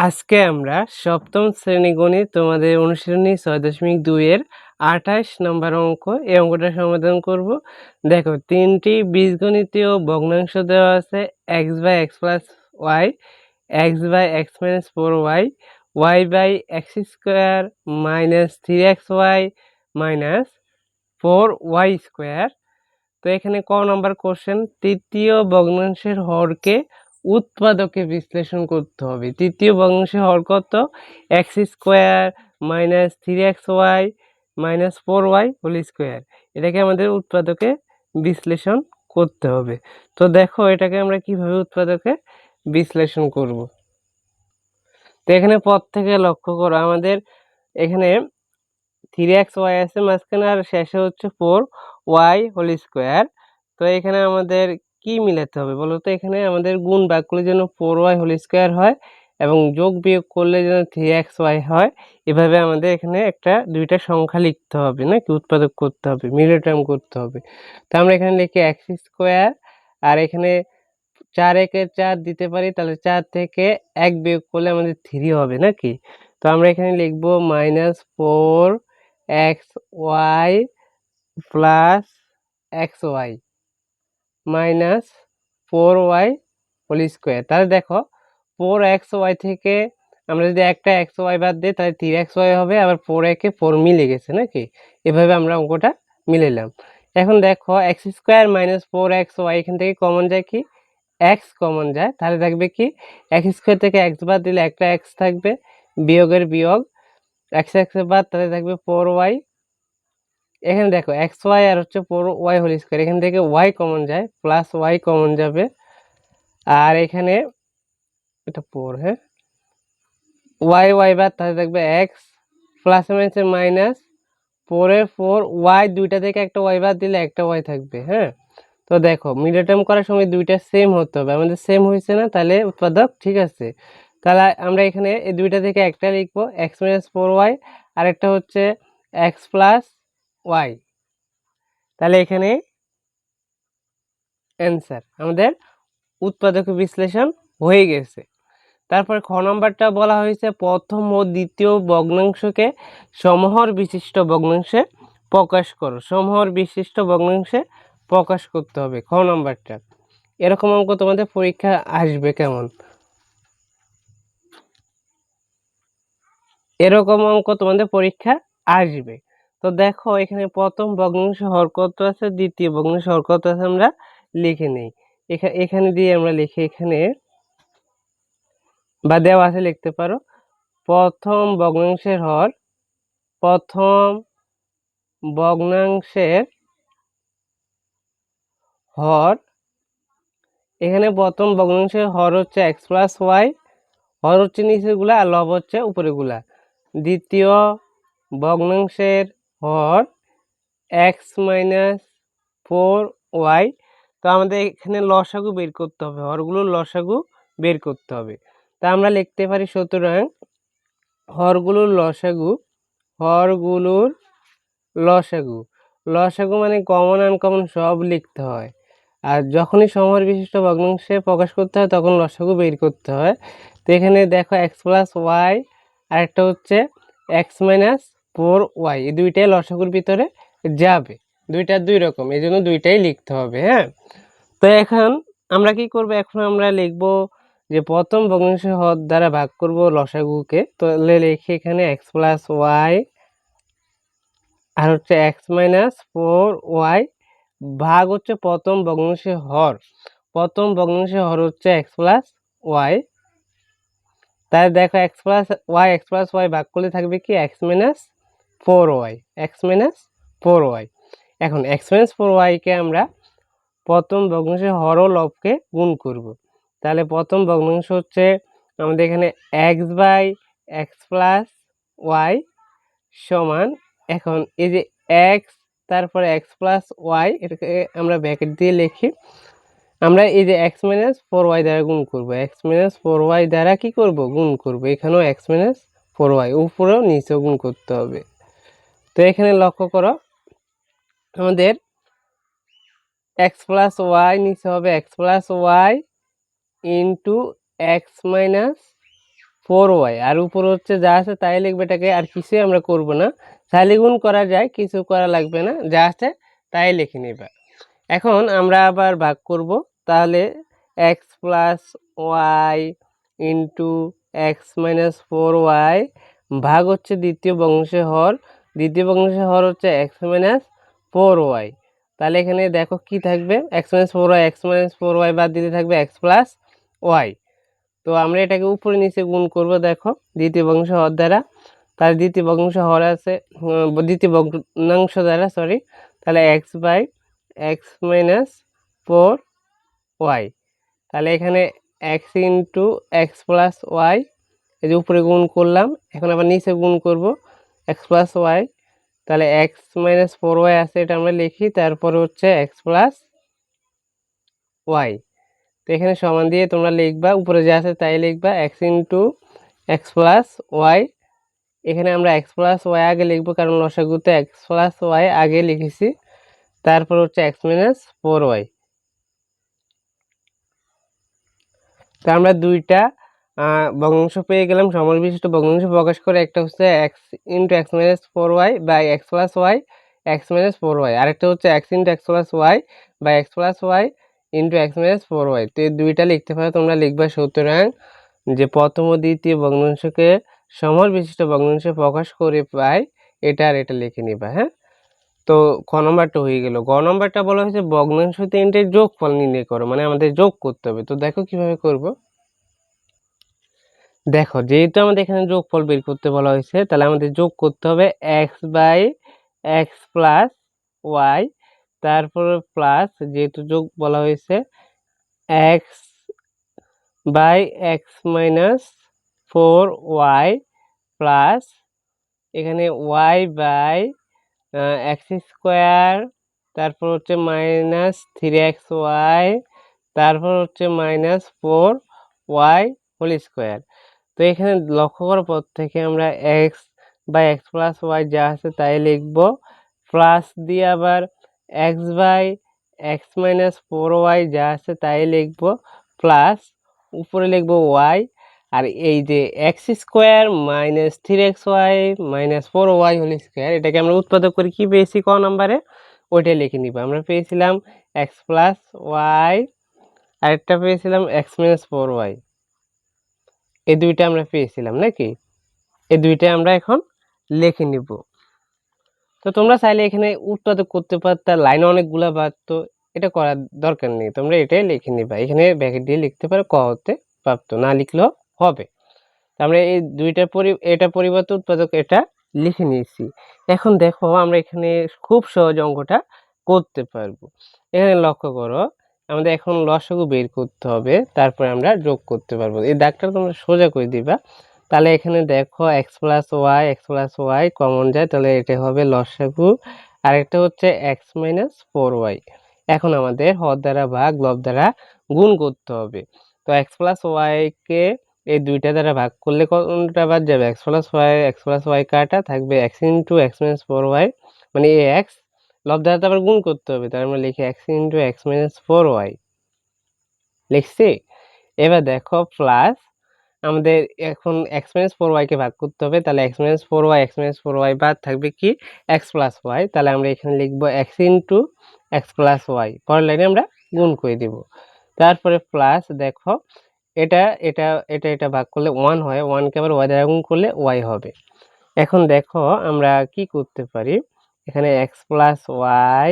আজকে আমরা সপ্তম শ্রেণি গণিত তোমাদের অনুশীলনী ছয় দশমিক দুইয়ের আঠাশ নম্বর অঙ্ক এই অঙ্কটা সমাধান করব। দেখো, তিনটি বীজগণিতীয় ভগ্নাংশ দেওয়া আছে x by x plus y x by x minus four y y by x square minus three x y minus four y square তো এখানে ক নম্বর কোশ্চেন তৃতীয় ভগ্নাংশের হরকে উৎপাদকে বিশ্লেষণ করতে হবে। তৃতীয় ভগ্নাংশের হর কত? X square minus three x y minus four y whole square এটাকে আমাদের উৎপাদকে বিশ্লেষণ করতে হবে। তো দেখো এটাকে আমরা কীভাবে উৎপাদকে বিশ্লেষণ করব। তো এখানে পদ থেকে লক্ষ্য করো, আমাদের এখানে থ্রি এক্স ওয়াই আছে, মাঝখানে আর শেষে হচ্ছে ফোর ওয়াই হোল স্কোয়ার তো এখানে আমাদের কি মিলাতে হবে? বলো তো এখানে আমাদের গুণ ভাগ করলে যেন ফোর ওয়াই হোল স্কোয়ার হয় এবং যোগ বিয়োগ করলে যেন থ্রি এক্স ওয়াই হয়, এভাবে আমাদের এখানে একটা দুইটা সংখ্যা লিখতে হবে, নাকি উৎপাদক করতে হবে মিডল টার্ম করতে হবে। তো আমরা এখানে লিখি এক্স স্কোয়ার আর এখানে চার একের চার দিতে পারি, তাহলে চার থেকে এক বিয়োগ করলে আমাদের থ্রি হবে, নাকি? তো আমরা এখানে লিখব minus four x y plus x y minus four y whole square. তাহলে দেখো, ফোর এক্স ওয়াই থেকে আমরা যদি একটা এক্স ওয়াই বাদ দিই, তাহলে থ্রি এক্স ওয়াই হবে, আবার ফোর একে ফোর মিলে গেছে নাকি এভাবে আমরা অঙ্কটা মিলালাম এখন দেখো, x square minus four x y, এখান থেকে কমন যায় কি? এক্স কমন যায়। তাহলে থাকবে কি? এক্স স্কোয়ার থেকে এক্স বাদ দিলে একটা এক্স থাকবে, বিয়োগের বিয়োগ। এক্স এক্স বাদ তাহলে থাকবে ফোর ওয়াই এখানে দেখো এক্স ওয়াই আর হচ্ছে ফোর ওয়াই হোল স্কোয়ার এখান থেকে ওয়াই কমন যায় প্লাস ওয়াই কমন যাবে। আর এখানে এটা ফোর হ্যাঁ? ওয়াই ওয়াই বাদ তাহলে থাকবে এক্স প্লাস মাইনাসে মাইনাস ফোরে ফোর ওয়াই দুইটা থেকে একটা ওয়াই বাদ দিলে একটা ওয়াই থাকবে হ্যাঁ? তো দেখো মিডল টার্ম করার সময় দুইটা সেম হতে হবে। আমাদের সেম হয়েছে না, তাহলে উৎপাদক, ঠিক আছে? তাহলে আমরা এখানে এই দুইটা থেকে একটা লিখব এক্স মাইনাস ফোর ওয়াই আর একটা হচ্ছে এক্স প্লাস ওয়াই। তাহলে এখানে অ্যান্সার। আমাদের উৎপাদক বিশ্লেষণ হয়ে গেছে। তারপর খ নম্বরটা বলা হয়েছে, প্রথম ও দ্বিতীয় ভগ্নাংশকে সমহর বিশিষ্ট ভগ্নাংশে প্রকাশ করো। সমহর বিশিষ্ট ভগ্নাংশে প্রকাশ করতে হবে খ নম্বরটা। এরকম অঙ্ক তোমাদের পরীক্ষা আসবে কেমন? এরকম অঙ্ক তোমাদের পরীক্ষা আসবে। তো দেখো, এখানে প্রথম ভগ্নাংশ হর কত আছে? দ্বিতীয় ভগ্নাংশ হর কত আছে আমরা লিখে নেই। এখানে দিয়ে আমরা লিখি এখানে বা দেওয়া আছে লিখতে পারো। প্রথম ভগ্নাংশের হর, প্রথম ভগ্নাংশের হর, এখানে প্রথম ভগ্নাংশের হর হচ্ছে এক্স প্লাস ওয়াই হর হচ্ছে নিচেরগুলা আর লব হচ্ছে উপরেগুলা দ্বিতীয় ভগ্নাংশের হর এক্স মাইনাস ফোর ওয়াই তো আমাদের এখানে লসাগু বের করতে হবে হরগুলোর লসাগু বের করতে হবে। তা আমরা লিখতে পারি সুতরাং হরগুলোর লসাগু হরগুলোর লসাগু। লসাগু মানে কমন আনকমন সব লিখতে হয়। আর যখনই সমর বিশিষ্ট ভগ্নাংশে প্রকাশ করতে হয়, তখন লসাগু বের করতে হয়। তো এখানে দেখো এক্স প্লাস ওয়াই আর একটা হচ্ছে এক্স মাইনাস ফোর ওয়াই এই দুইটাই লসাগুর ভিতরে যাবে। দুইটা দুই রকম, এই জন্য দুইটাই লিখতে হবে হ্যাঁ? তো এখন আমরা কি করব? এখন আমরা লিখব যে প্রথম ভগ্নাংশ হদ দ্বারা ভাগ করব লসাগুকে। তো লিখে এখানে এক্স প্লাস ওয়াই আর হচ্ছে এক্স মাইনাস ফোর ওয়াই ভাগ হচ্ছে প্রথম ভগ্নাংশের হর প্রথম ভগ্নাংশের হর হচ্ছে এক্স প্লাস ওয়াই তাহলে দেখো x plus y x plus y ভাগ করলে থাকবে কি? X minus four y x minus four y এখন এক্স মাইনাস ফোর ওয়াইকে আমরা প্রথম ভগ্নাংশের হর লবকে গুণ করব। তাহলে প্রথম ভগ্নাংশ হচ্ছে আমাদের এখানে x by x plus y সমান, এখন এই যে এক্স তারপরে এক্স প্লাস ওয়াই এটাকে আমরা ব্যাকেট দিয়ে লিখি। আমরা এই যে এক্স মাইনাস ফোর ওয়াই দ্বারা গুণ করব। এক্স মাইনাস ফোর ওয়াই দ্বারা কী করব? গুণ করব। এখানেও এক্স মাইনাস ফোর ওয়াই উপরেও নিচেও গুণ করতে হবে। তো এখানে লক্ষ্য করো, আমাদের এক্স প্লাস ওয়াই নিচে হবে x plus y into x minus four y আর উপরে হচ্ছে যা আছে তাই লিখবে এটাকে, আর কিছুই আমরা করব না। চাইলে গুণ করা যায়, কিছু করা লাগবে না, যা আছে তাই লিখে নিবা। এখন আমরা আবার ভাগ করব, তাহলে x plus y into x minus four y ভাগ হচ্ছে দ্বিতীয় বংশে হর দ্বিতীয় বংশে হর হচ্ছে এক্স মাইনাস ফোর ওয়াই তাহলে এখানে দেখো কি থাকবে? X minus four y x minus four y বাদ দিতে থাকবে এক্স প্লাস ওয়াই তো আমরা এটাকে উপরে নিচে গুণ করব, দেখো, দ্বিতীয় বংশ হর দ্বারা। তার দ্বিতীয় ভগ্নাংশ হর আছে দ্বিতীয় ভগ্নাংশ দ্বারা সরি তাহলে x by x minus four y তাহলে এখানে x into x plus y এই যে উপরে গুণ করলাম, এখন আবার নিচে গুণ করব। এক্স প্লাস ওয়াই তাহলে এক্স মাইনাস ফোর ওয়াই আছে, এটা আমরা লিখি, তারপরে হচ্ছে এক্স প্লাস ওয়াই তো এখানে সমান দিয়ে তোমরা লিখবা, উপরে যা আছে তাই লিখবা x into x plus y এখানে আমরা এক্স প্লাস ওয়াই আগে লিখব, কারণ লসাগুতে এক্স প্লাস ওয়াই আগে লিখেছি। তারপর হচ্ছে এক্স মাইনাস ফোর ওয়াই তো আমরা দুইটা ভগ্নাংশ পেয়ে গেলাম। সমল বিশিষ্ট ভগ্নাংশ প্রকাশ করে একটা হচ্ছে x into x minus four y by x plus y x minus four y আরেকটা হচ্ছে x into x plus y by x plus y into x minus four y তো এই দুইটা লিখতে পারো, তোমরা লিখবা সুতরাং যে প্রথম ও দ্বিতীয় ভগ্নাংশকে সমল বিশিষ্ট ভগ্নাংশে প্রকাশ করে পাই, এটা আর এটা লিখে নিবা হ্যাঁ? তো ক নম্বরটা হয়ে গেল। গ নম্বরটা বলা হয়েছে ভগ্নাংশ তিনটের যোগফল নির্ণয় করো মানে আমাদের যোগ করতে হবে। তো দেখো কীভাবে করব। দেখো, যেহেতু আমাদের এখানে যোগফল বের করতে বলা হয়েছে, তাহলে আমাদের যোগ করতে হবে x by x plus y তারপরে প্লাস যেহেতু যোগ বলা হয়েছে x by x minus four y plus এখানে ওয়াই বাই এক্স স্কোয়ার তারপর হচ্ছে মাইনাস থ্রি এক্স ওয়াই তারপর হচ্ছে minus four y whole square তো এখানে লক্ষ্য করার পর থেকে আমরা x by x plus y যা আছে তাই লিখব প্লাস দিয়ে আবার x by x minus four y যা আছে তাই লিখব প্লাস উপরে লিখব ওয়াই আর এই যে x square minus three x y minus four y whole square এটাকে আমরা উৎপাদক করে কি পেয়েছি ক নাম্বারে? ওইটাই লিখে নিব। আমরা পেয়েছিলাম এক্স প্লাস ওয়াই আরেকটা পেয়েছিলাম এক্স মাইনাস ফোর ওয়াই এই দুইটা আমরা পেয়েছিলাম, নাকি? এই দুইটা আমরা এখন লিখে নিব। তো তোমরা চাইলে এখানে উৎপাদক করতে পারতা লাইন অনেকগুলা বাড়তো এটা করার দরকার নেই। তোমরা এটাই লিখে নিবা। এখানে ব্যাকেট দিয়ে লিখতে পারো, ক হতে প্রাপ্ত, না লিখলেও হবে। তো আমরা এই দুইটার পরি, এটা পরিবর্তে উৎপাদক এটা লিখে নিয়েছি। এখন দেখো আমরা এখানে খুব সহজ অঙ্কটা করতে পারব। এখানে লক্ষ্য করো আমাদের এখন লসাগু বের করতে হবে, তারপরে আমরা যোগ করতে পারব। এই দাগটা তোমরা সোজা করে দিবা। তাহলে এখানে দেখো x plus y x plus y common যায়, তাহলে এটা হবে লসাগু। আর একটা হচ্ছে এক্স মাইনাস ফোর ওয়াই এখন আমাদের হর দ্বারা ভাগ লব দ্বারা গুণ করতে হবে। তো এক্স প্লাস ওয়াইকে এই দুইটা দ্বারা ভাগ করলে কোনটা বাদ যাবে? X plus y x plus y কাটা থাকবে x into x minus four y মানে এ এক্স লব দ্বারা তো আবার গুণ করতে হবে, তার আমরা লিখি x into x minus four y লিখছি? এবার দেখো প্লাস আমাদের এখন এক্স মাইনাস ফোর ওয়াইকে ভাগ করতে হবে, তাহলে x minus four y x minus four y বাদ থাকবে কি? এক্স প্লাস ওয়াই তাহলে আমরা এখানে লিখব x into x plus y পরের লাইনে আমরা গুণ করে দিব। তারপরে প্লাস দেখো, এটা এটা এটা এটা ভাগ করলে ওয়ান হয় ওয়ানকে আবার ওয়াই দ্বারা গুণ করলে ওয়াই হবে। এখন দেখো আমরা কি করতে পারি? এখানে x plus y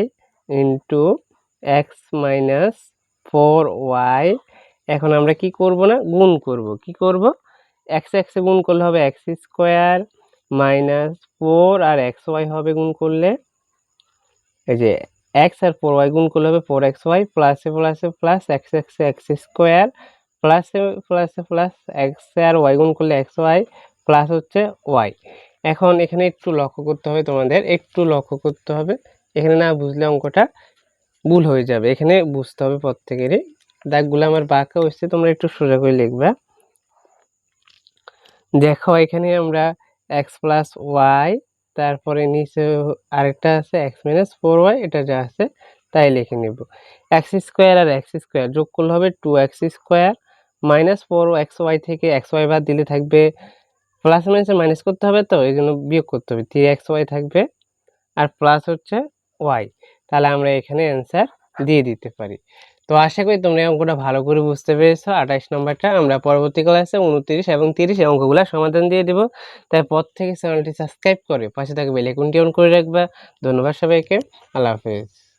into x minus four y এখন আমরা কি করব না? গুণ করব। কি করব? এক্স এক্সে গুণ করলে হবে এক্স স্কোয়ার মাইনাস ফোর আর এক্স ওয়াই হবে গুণ করলে। এই যে এক্স আর ফোর ওয়াই গুণ করলে হবে ফোর এক্স ওয়াই প্লাসে প্লাসে plus x x x square প্লাসে প্লাসে প্লাস এক্স আর ওয়াই গুণ করলে এক্স ওয়াই প্লাস হচ্ছে ওয়াই এখন এখানে একটু লক্ষ্য করতে হবে তোমাদের, একটু লক্ষ্য করতে হবে। এখানে না বুঝলে অঙ্কটা ভুল হয়ে যাবে। এখানে বুঝতে হবে প্রত্যেকেরই। দাগগুলো আমার বাঁকা হচ্ছে তোমরা একটু সোজা করে লিখবা। দেখো, এখানে আমরা এক্স প্লাস ওয়াই তারপরে নিচে আরেকটা আছে এক্স মাইনাস ফোর ওয়াই এটা যা আছে তাই লিখে নিব। এক্স স্কোয়ার আর এক্স স্কোয়ার যোগ করলে হবে two x square minus four x y থেকে এক্স ওয়াই বাদ দিলে থাকবে প্লাস মাইনাসে মাইনাস করতে হবে তো এই জন্য বিয়োগ করতে হবে। থ্রি এক্স ওয়াই থাকবে আর প্লাস হচ্ছে ওয়াই তাহলে আমরা এখানে অ্যান্সার দিয়ে দিতে পারি। তো আশা করি তোমরা অঙ্কটা ভালো করে বুঝতে পেরেছ। আঠাইশ নম্বরটা আমরা পরবর্তী ক্লাসে উনত্রিশ এবং তিরিশ অঙ্কগুলো সমাধান দিয়ে দেবো। তাই পর থেকে চ্যানেলটি সাবস্ক্রাইব করে পাশে থাকবে বেলাইকনটি অন করে রাখবা। ধন্যবাদ সবাইকে। আল্লাহ হাফেজ।